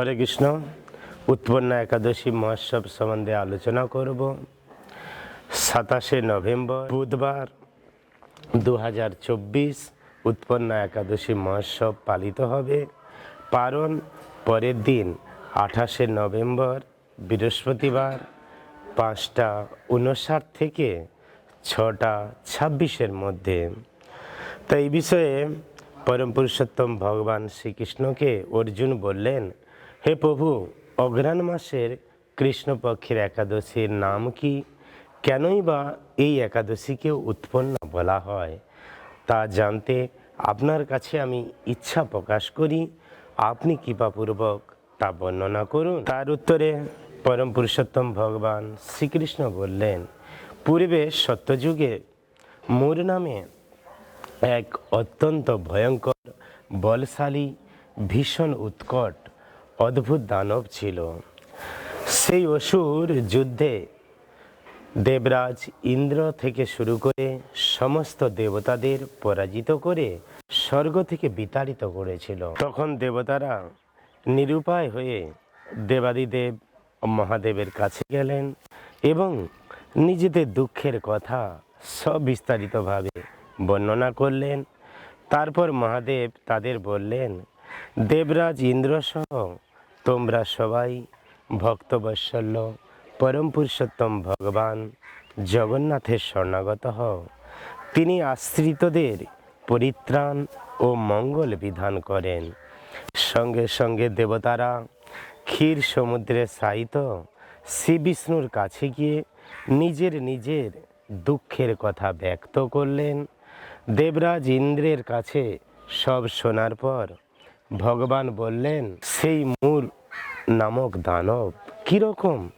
হরে কৃষ্ণ। উৎপন্ন একাদশী মহোৎসব সম্বন্ধে আলোচনা করব। সাতাশে নভেম্বর বুধবার দু হাজার চব্বিশ উৎপন্ন একাদশী মহোৎসব পালিত হবে। পারণ পরের দিন আঠাশে নভেম্বর বৃহস্পতিবার পাঁচটা উনষাট থেকে ছটা ছাব্বিশের মধ্যে। তো এই বিষয়ে পরম পুরুষোত্তম ভগবান শ্রীকৃষ্ণকে অর্জুন বললেন হে প্রভু, অঘ্রাণ মাসের কৃষ্ণপক্ষের একাদশীর নাম কি? কেনই বা এই একাদশীকে উৎপন্ন বলা হয়? তা জানতে আপনার কাছে আমি ইচ্ছা প্রকাশ করি। আপনি কৃপাপূর্বক তা বর্ণনা করুন। তার উত্তরে পরম পুরুষোত্তম ভগবান শ্রীকৃষ্ণ বললেন, পূর্বে সত্যযুগে মোর নামে এক অত্যন্ত ভয়ঙ্কর, বলশালী, ভীষণ উৎকট অদ্ভুত দানব ছিল। সেই অসুর যুদ্ধে দেবরাজ ইন্দ্র থেকে শুরু করে সমস্ত দেবতাদের পরাজিত করে স্বর্গ থেকে বিতাড়িত করেছিল। তখন দেবতারা নিরুপায় হয়ে দেবাদিদেব মহাদেবের কাছে গেলেন এবং নিজেদের দুঃখের কথা সবিস্তারিতভাবে বর্ণনা করলেন। তারপর মহাদেব তাদের বললেন, দেবরাজ ইন্দ্রসহ তোমরা সবাই ভক্তবৎসল্য পরম পুরুষোত্তম ভগবান, জগন্নাথের শরণাগত হও। তিনি আশ্রিতদের পরিত্রাণ ও মঙ্গল বিধান করেন। সঙ্গে সঙ্গে দেবতারা ক্ষীর সমুদ্রে সাহিত শ্রী বিষ্ণুর কাছে গিয়ে নিজের নিজের দুঃখের কথা ব্যক্ত করলেন। দেবরাজ ইন্দ্রের কাছে সব শোনার পর ভগবান বললেন, সেই মূর নামক দানব কীরকম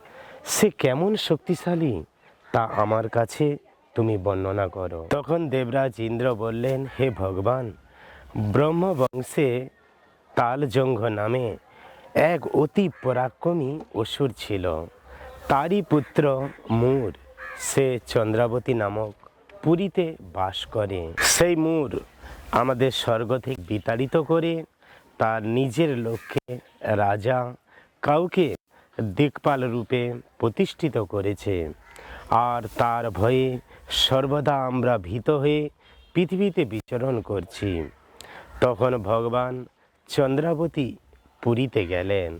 সে কেমন শক্তিশালী? তা আমার কাছে তুমি বর্ণনা করো। তখন দেবরাজ ইন্দ্র বললেন, হে ভগবান, ব্রহ্মবংশে তালজঙ্ঘ নামে এক অতি পরাক্রমী অসুর ছিল। তারই পুত্র মূর, সে চন্দ্রাবতী নামক পুরীতে বাস করে। সেই মূর আমাদের স্বর্গ থেকে বিতাড়িত করে তার নিজের লক্ষ্যে রাজা কাউকে দিকপাল রূপে প্রতিষ্ঠিত করেছে। আর তার ভয়ে সর্বদা আমরা ভীত হয়ে পৃথিবীতে বিচরণ করছি। তখন ভগবান চন্দ্রাবতী পুরীতে গেলেন।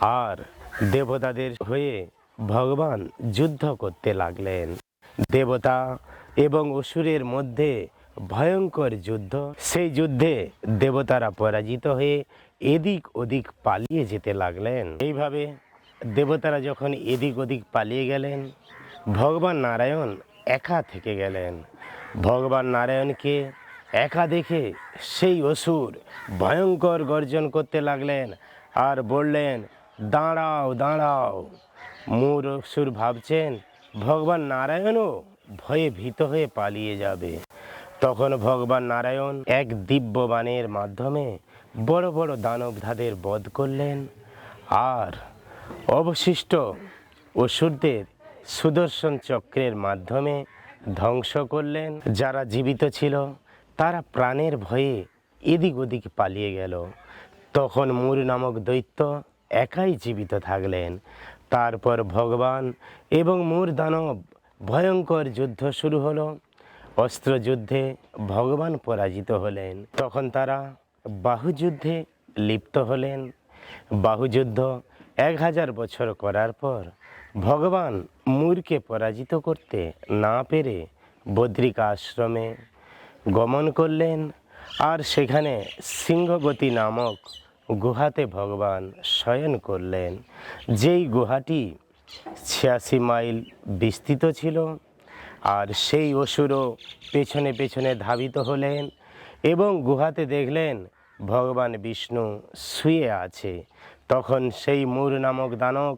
আর দেবতাদের হয়ে ভগবান যুদ্ধ করতে লাগলেন। দেবতা এবং অসুরের মধ্যে ভয়ঙ্কর যুদ্ধ। সেই যুদ্ধে দেবতারা পরাজিত হয়ে এদিক ওদিক পালিয়ে যেতে লাগলেন। এইভাবে দেবতারা যখন এদিক ওদিক পালিয়ে গেলেন, ভগবান নারায়ণ একা থেকে গেলেন। ভগবান নারায়ণকে একা দেখে সেই অসুর ভয়ঙ্কর গর্জন করতে লাগলেন আর বললেন, দাঁড়াও দাঁড়াও। মূর অসুর ভাবছেন, ভগবান নারায়ণও ভয়ে ভীত হয়ে পালিয়ে যাবে। তখন ভগবান নারায়ণ এক দিব্য বাণের মাধ্যমে বড় বড় দানবধাদের বধ করলেন। আর অবশিষ্ট অসুরদের সুদর্শন চক্রের মাধ্যমে ধ্বংস করলেন। যারা জীবিত ছিল, তারা প্রাণের ভয়ে এদিক ওদিক পালিয়ে গেল। তখন মূর নামক দৈত্য একাই জীবিত থাকলেন। তারপর ভগবান এবং মূর দানব ভয়ঙ্কর যুদ্ধ শুরু হলো। অস্ত্রযুদ্ধে ভগবান পরাজিত হলেন। তখন তারা বাহুযুদ্ধে লিপ্ত হলেন। বাহুযুদ্ধ এক হাজার বছর করার পর ভগবান মূরকে পরাজিত করতে না পেরে বদ্রিকা আশ্রমে গমন করলেন আর সেখানে সিংহবতী নামক গুহাতে ভগবান শয়ন করলেন। যেই গুহাটি ছিয়াশি মাইল বিস্তৃত ছিল আর সেই অসুরও পেছনে পেছনে ধাবিত হলেন এবং গুহাতে দেখলেন ভগবান বিষ্ণু শুয়ে আছে। তখন সেই মূর নামক দানক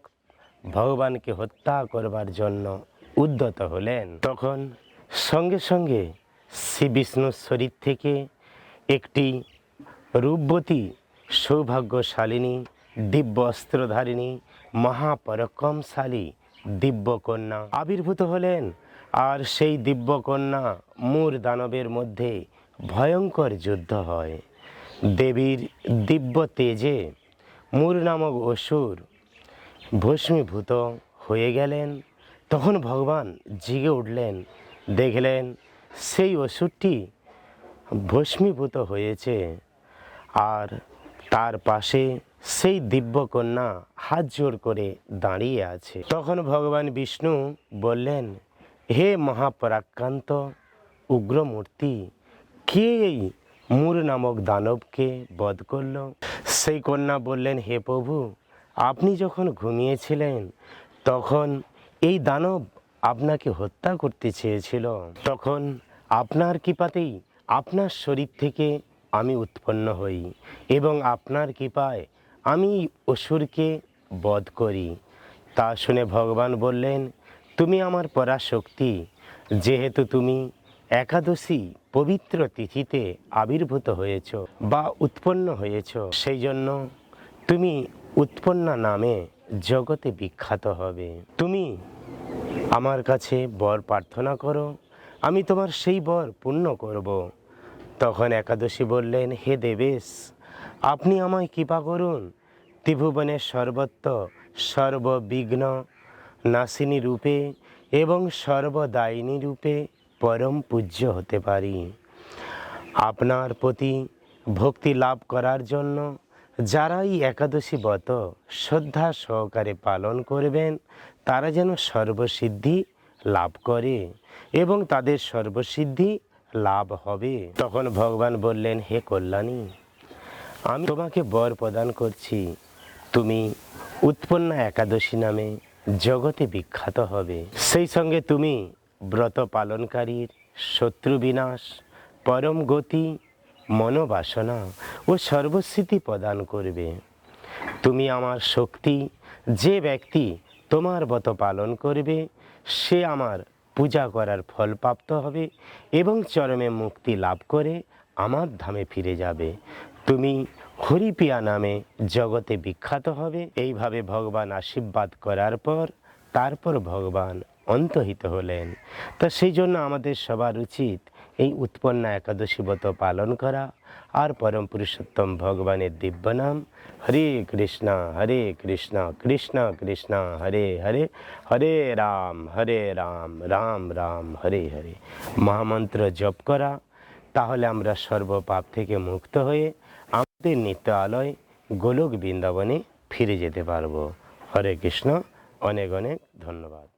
ভগবানকে হত্যা করবার জন্য উদ্যত হলেন। তখন সঙ্গে সঙ্গে শ্রী বিষ্ণুর শরীর থেকে একটি রূপবতী, সৌভাগ্যশালিনী দিব্য অস্ত্রধারিণী মহাপরাক্রমশালী দিব্যকন্যা আবির্ভূত হলেন। আর সেই দিব্যকন্যা মূর দানবের মধ্যে ভয়ঙ্কর যুদ্ধ হয়। দেবীর দিব্য তেজে মূর নামক অসুর ভস্মীভূত হয়ে গেলেন। তখন ভগবান জেগে উঠলেন, দেখলেন সেই অসুরটি ভস্মীভূত হয়েছে আর তার পাশে সেই দিব্যকন্যা হাত জোড় করে দাঁড়িয়ে আছে। তখন ভগবান বিষ্ণু বললেন হে মহাপরাক্রান্ত উগ্রমূর্তি, কে এই মূর নামক দানবকে বধ করল? সেই কন্যা বললেন, হে প্রভু, আপনি যখন ঘুমিয়েছিলেন, তখন এই দানব আপনাকে হত্যা করতে চেয়েছিল। তখন আপনার কৃপাতেই আপনার শরীর থেকে আমি উৎপন্ন হই এবং আপনার কৃপায় আমি অসুরকে বধ করি। তা শুনে ভগবান বললেন তুমি আমার পরাশক্তি, যেহেতু তুমি একাদশী পবিত্র তিথিতে আবির্ভূত হয়েছ বা উৎপন্ন হয়েছ সেই জন্য তুমি উৎপন্না নামে জগতে বিখ্যাত হবে। তুমি আমার কাছে বর প্রার্থনা করো, আমি তোমার সেই বর পূর্ণ করব। তখন একাদশী বললেন, হে দেবেশ, আপনি আমায় কৃপা করুন, ত্রিভুবনের সর্বত্র সর্ববিঘ্ন নাসিনী রূপে এবং সর্বদায়িনী রূপে পরম পূজ্য হতে পারি। আপনার প্রতি ভক্তি লাভ করার জন্য যারাই একাদশী ব্রত শ্রদ্ধা সহকারে পালন করবেন, তারা যেন সর্বসিদ্ধি লাভ করে এবং তাদের সর্বসিদ্ধি লাভ হবে। তখন ভগবান বললেন, হে কল্যাণী, আমি তোমাকে বর প্রদান করছি। তুমি উৎপন্না একাদশী নামে জগতে বিখ্যাত হবে। সেই সঙ্গে তুমি ব্রত পালনকারীর শত্রু বিনাশ, পরম গতি, মনোবাসনা ও সর্বস্মৃতি প্রদান করবে। তুমি আমার শক্তি, যে ব্যক্তি তোমার ব্রত পালন করবে, সে আমার পূজা করার ফল প্রাপ্ত হবে এবং চরমে মুক্তি লাভ করে আমার ধামে ফিরে যাবে। তুমি হরিপিয়া নামে জগতে বিখ্যাত হবে। এইভাবে ভগবান আশীর্বাদ করার পর তারপর ভগবান অন্তহিত হলেন। তা সেই জন্য আমাদের সবার উচিত এই উৎপন্না একাদশী ব্রত পালন করা। আর পরম পুরুষোত্তম ভগবানের দিব্য নাম, হরে কৃষ্ণ হরে কৃষ্ণ কৃষ্ণ কৃষ্ণ, হরে হরে হরে রাম হরে রাম রাম রাম, হরে হরে। মহামন্ত্র জপ করা। তাহলে আমরা সর্বপাপ থেকে মুক্ত হয়ে আমাদের নিত্য আলয় গোলক বৃন্দাবনে ফিরে যেতে পারব। হরে কৃষ্ণ অনেক অনেক ধন্যবাদ।